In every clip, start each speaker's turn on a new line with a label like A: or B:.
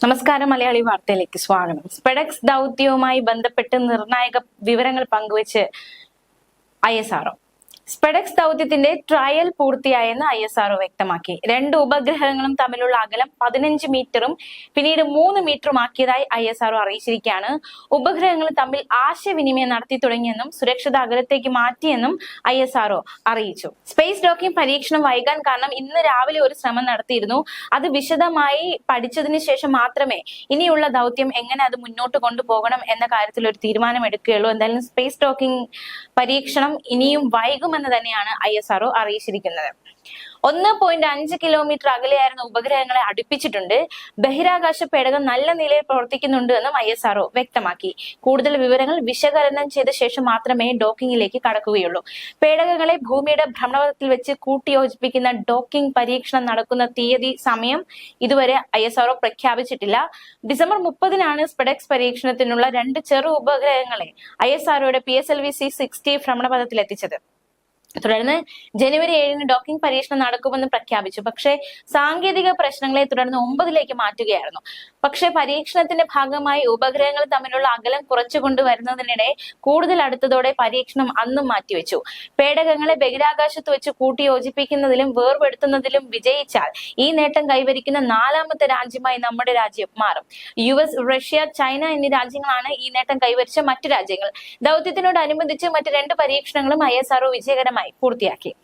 A: നമസ്കാരം മലയാളി വാർത്തയിലേക്ക് സ്വാഗതം. സ്പെഡക്സ് ദൗത്യവുമായി ബന്ധപ്പെട്ട് നിർണായക വിവരങ്ങൾ പങ്കുവച്ച് ഐ എസ് ആർഒ സ്പെഡക്സ് ദൗത്യത്തിന്റെ ട്രയൽ പൂർത്തിയായെന്ന് ഐ എസ് ആർഒ വ്യക്തമാക്കി. രണ്ട് ഉപഗ്രഹങ്ങളും തമ്മിലുള്ള അകലം പതിനഞ്ച് മീറ്ററും പിന്നീട് മൂന്ന് മീറ്ററും ആക്കിയതായി ഐ എസ് ആർഒ അറിയിച്ചിരിക്കുകയാണ്. ഉപഗ്രഹങ്ങൾ തമ്മിൽ ആശയവിനിമയം നടത്തി തുടങ്ങിയെന്നും സുരക്ഷിത അകലത്തേക്ക് മാറ്റിയെന്നും ഐ എസ് ആർഒ അറിയിച്ചു. സ്പേസ് ഡോക്കിംഗ് പരീക്ഷണം വൈകാൻ കാരണം ഇന്ന് രാവിലെ ഒരു ശ്രമം നടത്തിയിരുന്നു. അത് വിശദമായി പഠിച്ചതിന് ശേഷം മാത്രമേ ഇനിയുള്ള ദൗത്യം എങ്ങനെ അത് മുന്നോട്ട് കൊണ്ടുപോകണം എന്ന കാര്യത്തിൽ ഒരു തീരുമാനം എടുക്കുകയുള്ളൂ എന്തായാലും സ്പേസ് ഡോക്കിംഗ് പരീക്ഷണം ഇനിയും വൈകുമെന്ന് തന്നെയാണ് ഐ എസ് ആർഒ അറിയിച്ചിരിക്കുന്നത്. ഒന്ന് പോയിന്റ് അഞ്ച് കിലോമീറ്റർ അകലെയായിരുന്ന ഉപഗ്രഹങ്ങളെ അടുപ്പിച്ചിട്ടുണ്ട്. ബഹിരാകാശ പേടകം നല്ല നിലയിൽ പ്രവർത്തിക്കുന്നുണ്ട് എന്നും ഐ എസ് ആർഒ വ്യക്തമാക്കി. കൂടുതൽ വിവരങ്ങൾ വിശകലനം ചെയ്ത ശേഷം മാത്രമേ ഡോക്കിംഗിലേക്ക് കടക്കുകയുള്ളൂ. പേടകങ്ങളെ ഭൂമിയുടെ ഭ്രമണപഥത്തിൽ വെച്ച് കൂട്ടിയോജിപ്പിക്കുന്ന ഡോക്കിംഗ് പരീക്ഷണം നടക്കുന്ന തീയതി സമയം ഇതുവരെ ഐ എസ് ആർഒ പ്രഖ്യാപിച്ചിട്ടില്ല. ഡിസംബർ മുപ്പതിനാണ് സ്പെഡക്സ് പരീക്ഷണത്തിനുള്ള രണ്ട് ചെറു ഉപഗ്രഹങ്ങളെ I S ആർഒയുടെ P S L V C sixty ഭ്രമണപഥത്തിൽ എത്തിച്ചത് തുടർന്ന് ജനുവരി ഏഴിന് ഡോക്കിംഗ് പരീക്ഷണം നടക്കുമെന്ന് പ്രഖ്യാപിച്ചു. പക്ഷേ സാങ്കേതിക പ്രശ്നങ്ങളെ തുടർന്ന് ഒമ്പതിലേക്ക് മാറ്റുകയായിരുന്നു. പക്ഷേ പരീക്ഷണത്തിന്റെ ഭാഗമായി ഉപഗ്രഹങ്ങൾ തമ്മിലുള്ള അകലം കുറച്ചു കൊണ്ടുവരുന്നതിനിടെ കൂടുതൽ അടുത്തതോടെ പരീക്ഷണം അന്നും മാറ്റിവെച്ചു. പേടകങ്ങളെ ബഹിരാകാശത്ത് വെച്ച് കൂട്ടിയോജിപ്പിക്കുന്നതിലും വേർപെടുത്തുന്നതിലും വിജയിച്ചാൽ ഈ നേട്ടം കൈവരിക്കുന്ന നാലാമത്തെ രാജ്യമായി നമ്മുടെ രാജ്യം മാറും. യു എസ് റഷ്യ ചൈന എന്നീ രാജ്യങ്ങളാണ് ഈ നേട്ടം കൈവരിച്ച മറ്റു രാജ്യങ്ങൾ. ദൗത്യത്തിനോടനുബന്ധിച്ച് മറ്റ് രണ്ട് പരീക്ഷണങ്ങളും ഐ എസ് ആർഒ വിജയകരമായി. പൂർത്തിയാക്കി.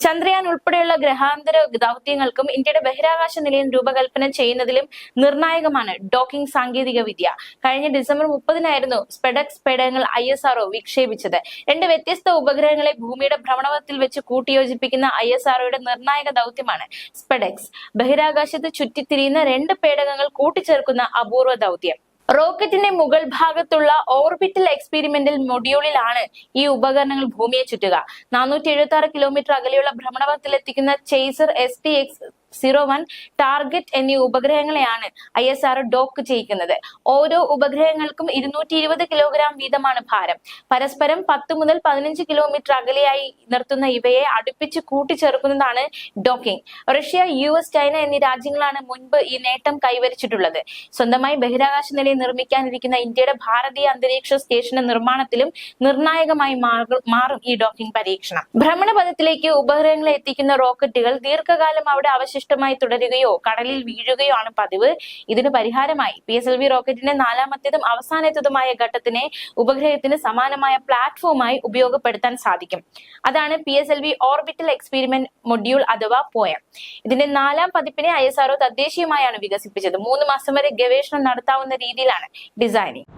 A: ചന്ദ്രയാൻ ഉൾപ്പെടെയുള്ള ഗ്രഹാന്തര ദൗത്യങ്ങൾക്കും ഇന്ത്യയുടെ ബഹിരാകാശ നിലയം രൂപകൽപ്പന ചെയ്യുന്നതിലും നിർണായകമാണ് ഡോക്കിംഗ് സാങ്കേതിക വിദ്യ. കഴിഞ്ഞ ഡിസംബർ മുപ്പതിനായിരുന്നു സ്പെഡക്സ് പേടകങ്ങൾ ഐ എസ് ആർഒ വിക്ഷേപിച്ചത്. രണ്ട് വ്യത്യസ്ത ഉപഗ്രഹങ്ങളെ ഭൂമിയുടെ ഭ്രമണപഥത്തിൽ വെച്ച് കൂട്ടിയോജിപ്പിക്കുന്ന ഐ എസ് ആർഒയുടെ നിർണായക ദൗത്യമാണ് സ്പെഡക്സ്. ബഹിരാകാശത്ത് ചുറ്റിത്തിരിയുന്ന രണ്ട് പേടകങ്ങൾ കൂട്ടിച്ചേർക്കുന്ന അപൂർവ ദൗത്യം. റോക്കറ്റിന്റെ മുകൾ ഭാഗത്തുള്ള ഓർബിറ്റൽ എക്സ്പെരിമെന്റൽ മൊഡ്യൂളിലാണ് ഈ ഉപകരണങ്ങൾ ഭൂമിയെ ചുറ്റുക. നാനൂറ്റി എഴുപത്തി ആറ് കിലോമീറ്റർ അകലെയുള്ള ഭ്രമണപഥത്തിലെത്തിക്കുന്ന chaser S T X zero one target എന്നീ ഉപഗ്രഹങ്ങളെയാണ് ഐ എസ് ആർ ഡോക്ക് ചെയ്യിക്കുന്നത്. ഓരോ ഉപഗ്രഹങ്ങൾക്കും ഇരുന്നൂറ്റി ഇരുപത് കിലോഗ്രാം വീതമാണ് ഭാരം. പരസ്പരം പത്ത് മുതൽ പതിനഞ്ച് കിലോമീറ്റർ അകലെയായി നിർത്തുന്ന ഇവയെ അടുപ്പിച്ച് കൂട്ടിച്ചേർക്കുന്നതാണ് docking Russia U S China എന്നീ രാജ്യങ്ങളാണ് മുൻപ് ഈ നേട്ടം കൈവരിച്ചിട്ടുള്ളത്. സ്വന്തമായി ബഹിരാകാശ നിലയം നിർമ്മിക്കാനിരിക്കുന്ന ഇന്ത്യയുടെ ഭാരതീയ അന്തരീക്ഷ സ്റ്റേഷന്റെ നിർമ്മാണത്തിലും നിർണായകമായി മാറും ഈ ഡോക്കിംഗ് പരീക്ഷണം. ഭ്രമണപഥത്തിലേക്ക് ഉപഗ്രഹങ്ങളെ എത്തിക്കുന്ന റോക്കറ്റുകൾ ദീർഘകാലം അവിടെ അവശിഷ്ടമായി തുടരുകയോ കടലിൽ വീഴുകയോ ആണ് പതിവ്. ഇതിന് പരിഹാരമായി പി എസ് എൽ വി റോക്കറ്റിന്റെ നാലാമത്തേതും അവസാനത്തേതുമായ ഘട്ടത്തിനെ ഉപഗ്രഹത്തിന് സമാനമായ പ്ലാറ്റ്ഫോമായി ഉപയോഗപ്പെടുത്താൻ സാധിക്കും. അതാണ് P S L V orbital experiment module അഥവാ പോയം. ഇതിന്റെ നാലാം പതിപ്പിനെ ഐ എസ് ആർഒ തദ്ദേശീയമായാണ് വികസിപ്പിച്ചത്. മൂന്ന് മാസം വരെ ഗവേഷണം നടത്താവുന്ന രീതിയിലാണ് ഡിസൈനിങ്.